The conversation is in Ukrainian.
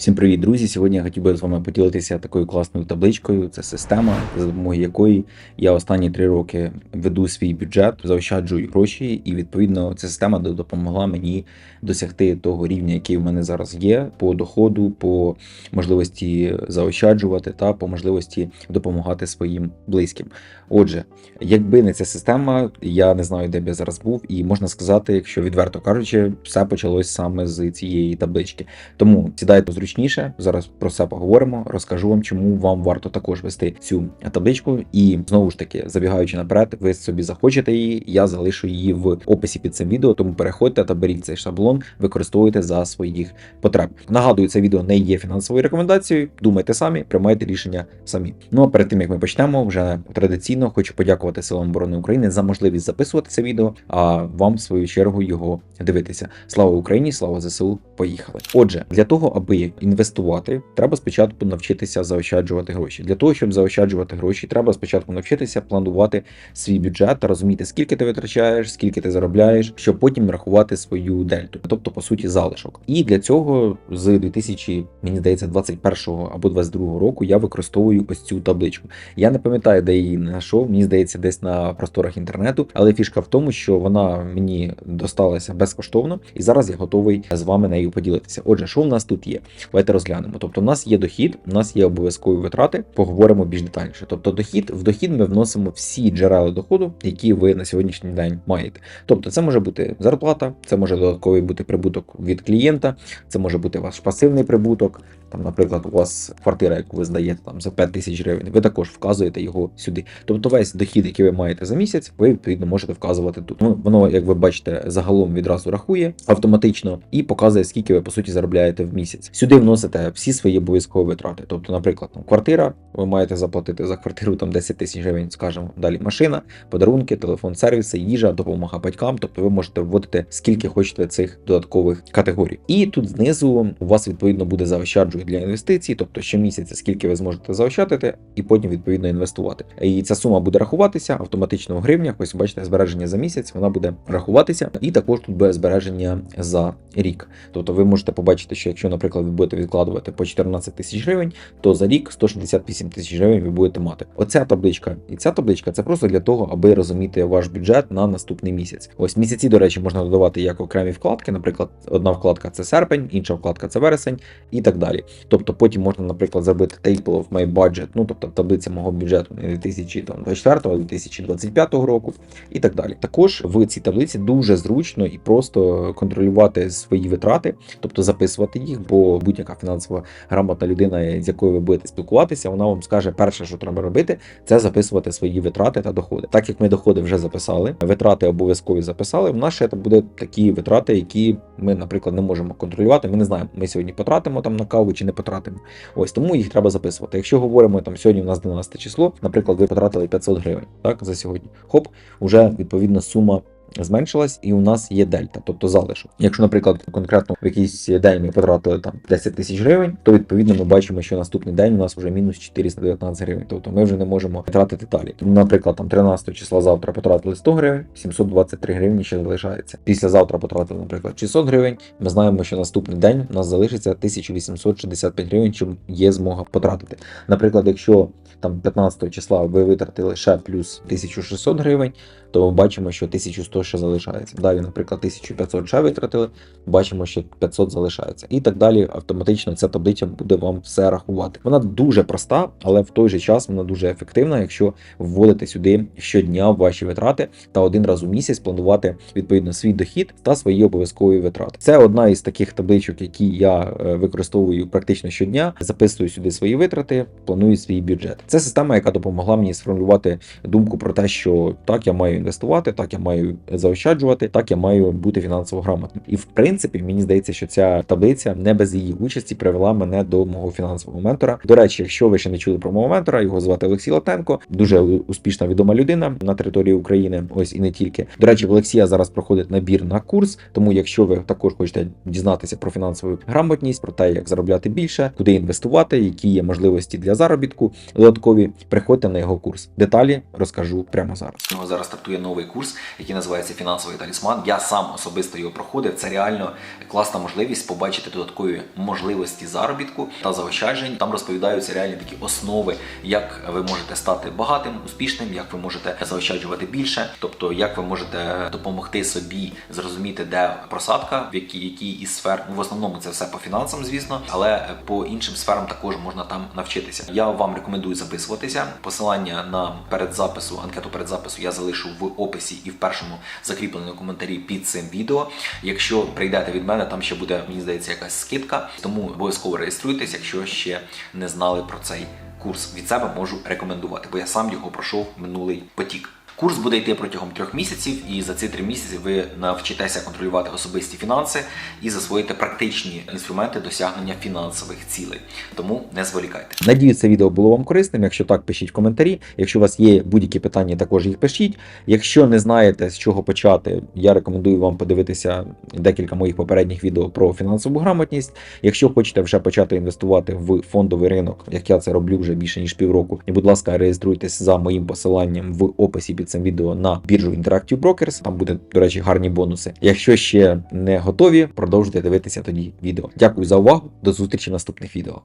Всім привіт, друзі! Сьогодні я хотів би з вами поділитися такою класною табличкою. Це система, за допомогою якої я останні три роки веду свій бюджет, заощаджую гроші, і відповідно ця система допомогла мені досягти того рівня, який в мене зараз є, по доходу, по можливості заощаджувати та по можливості допомагати своїм близьким. Отже, якби не ця система, я не знаю, де б я зараз був, і можна сказати, якщо відверто кажучи, все почалось саме з цієї таблички. Тому сідайте зручніше. Зараз про це поговоримо. Розкажу вам, чому вам варто також вести цю табличку. І знову ж таки, забігаючи наперед, ви собі захочете її. Я залишу її в описі під цим відео. Тому переходьте та беріть цей шаблон, використовуйте за своїх потреб. Нагадую, це відео не є фінансовою рекомендацією. Думайте самі, приймайте рішення самі. Ну а перед тим як ми почнемо, вже традиційно хочу подякувати силам оборони України за можливість записувати це відео. А вам в свою чергу його дивитися. Слава Україні! Слава ЗСУ! Поїхали! Отже, для того, аби інвестувати, треба спочатку навчитися заощаджувати гроші. Для того, щоб заощаджувати гроші, треба спочатку навчитися планувати свій бюджет та розуміти, скільки ти витрачаєш, скільки ти заробляєш, щоб потім рахувати свою дельту, тобто по суті залишок. І для цього з 2000, мені здається, 21 або 22 року я використовую ось цю табличку. Я не пам'ятаю, де її знайшов. Мені здається, десь на просторах інтернету. Але фішка в тому, що вона мені досталася безкоштовно, і зараз я готовий з вами нею поділитися. Отже, що в нас тут є? Давайте розглянемо. Тобто, у нас є дохід, у нас є обов'язкові витрати. Поговоримо більш детальніше. Тобто, дохід в дохід ми вносимо всі джерела доходу, які ви на сьогоднішній день маєте. Тобто, це може бути зарплата, це може додатковий бути прибуток від клієнта, це може бути ваш пасивний прибуток. Там, наприклад, у вас квартира, яку ви здаєте там за 5 тисяч гривень, ви також вказуєте його сюди. Тобто, весь дохід, який ви маєте за місяць, ви відповідно можете вказувати тут. Ну, воно, як ви бачите, загалом відразу рахує автоматично і показує, скільки ви по суті заробляєте в місяць. Сюди вносите всі свої обов'язкові витрати. Тобто, наприклад, там, квартира, ви маєте заплатити за квартиру там 10 тисяч гривень, скажімо, далі машина, подарунки, телефон, сервіси, їжа, допомога батькам. Тобто, ви можете вводити скільки хочете цих додаткових категорій. І тут знизу у вас відповідно буде заощаджує для інвестицій, тобто щомісяця, скільки ви зможете заощадити, і потім відповідно інвестувати. І ця сума буде рахуватися автоматично в гривнях. Ось бачите, збереження за місяць, вона буде рахуватися, і також тут буде збереження за рік. Тобто, ви можете побачити, що якщо, наприклад, ви будете відкладувати по 14 тисяч гривень, то за рік 168 тисяч гривень ви будете мати. Оця табличка і ця табличка це просто для того, аби розуміти ваш бюджет на наступний місяць. Ось місяці, до речі, можна додавати як окремі вкладки. Наприклад, одна вкладка це серпень, інша вкладка це вересень і так далі. Тобто потім можна, наприклад, зробити table of my budget, ну тобто таблиця мого бюджету 2024-2025 року і так далі. Також в цій таблиці дуже зручно і просто контролювати свої витрати, тобто записувати їх, бо будь-яка фінансово грамотна людина, з якою ви будете спілкуватися, вона вам скаже, перше, що треба робити, це записувати свої витрати та доходи. Так як ми доходи вже записали, витрати обов'язкові записали. В нас ще буде такі витрати, які ми, наприклад, не можемо контролювати. Ми не знаємо, ми сьогодні потратимо там на каву чи не потратимо. Ось тому їх треба записувати. Якщо говоримо там сьогодні, у нас 12 число, наприклад, ви потратили 500 гривень так за сьогодні. Хоп, уже відповідна сума. Зменшилась, і у нас є дельта, тобто залишок. Якщо, наприклад, конкретно в якийсь день ми потратили там 10 тисяч гривень, то відповідно ми бачимо, що наступний день у нас вже мінус 419 гривень. Тобто ми вже не можемо тратити далі. Наприклад, там 13 числа завтра потратили 100 гривень, 723 гривні ще залишається. Післязавтра потратили, наприклад, 600 гривень. Ми знаємо, що наступний день у нас залишиться 1865 гривень, чим є змога потратити. Наприклад, якщо там 15 числа ви витратили ще плюс 1600 гривень, то бачимо, що 1100 ще залишається. Далі, наприклад, 1500 ще витратили, бачимо, що 500 залишається. І так далі автоматично ця таблиця буде вам все рахувати. Вона дуже проста, але в той же час вона дуже ефективна, якщо вводити сюди щодня ваші витрати та один раз у місяць планувати відповідно свій дохід та свої обов'язкові витрати. Це одна із таких табличок, які я е, використовую практично щодня. Записую сюди свої витрати, планую свій бюджет. Це система, яка допомогла мені сформулювати думку про те, що так я маю інвестувати, так я маю заощаджувати, так я маю бути фінансово грамотним. І в принципі, мені здається, що ця таблиця не без її участі привела мене до мого фінансового ментора. До речі, якщо ви ще не чули про мого ментора, його звати Олексій Латенко, дуже успішна відома людина на території України. Ось і не тільки. До речі, в Олексія зараз проходить набір на курс. Тому, якщо ви також хочете дізнатися про фінансову грамотність, про те, як заробляти більше, куди інвестувати, які є можливості для заробітку, додаткові, приходьте на його курс. Деталі розкажу прямо зараз. Його зараз стартує стартує новий курс, який називається Фінансовий талісман. Я сам особисто його проходив. Це реально класна можливість побачити додаткові можливості заробітку та заощаджень. Там розповідаються реальні такі основи, як ви можете стати багатим, успішним, як ви можете заощаджувати більше, тобто як ви можете допомогти собі зрозуміти, де просадка, в якій якій із сфер. Ну, в основному це все по фінансам, звісно, але по іншим сферам також можна там навчитися. Я вам рекомендую записуватися. Посилання на передзапису, анкету передзапису я залишу в описі і в першому закріпленому коментарі під цим відео. Якщо прийдете від мене, там ще буде, мені здається, якась скидка. Тому обов'язково реєструйтесь, якщо ще не знали про цей курс. Від себе можу рекомендувати, бо я сам його пройшов минулий потік. Курс буде йти протягом трьох місяців, і за ці три місяці ви навчитеся контролювати особисті фінанси і засвоїте практичні інструменти досягнення фінансових цілей. Тому не зволікайте. Надію, це відео було вам корисним. Якщо так, пишіть в коментарі. Якщо у вас є будь-які питання, також їх пишіть. Якщо не знаєте з чого почати, я рекомендую вам подивитися декілька моїх попередніх відео про фінансову грамотність. Якщо хочете вже почати інвестувати в фондовий ринок, як я це роблю вже більше ніж півроку, і будь ласка, реєструйтесь за моїм посиланням в описі під цим відео на біржу Interactive Brokers. Там буде, до речі, гарні бонуси. Якщо ще не готові, продовжуйте дивитися тоді відео. Дякую за увагу. До зустрічі в наступних відео.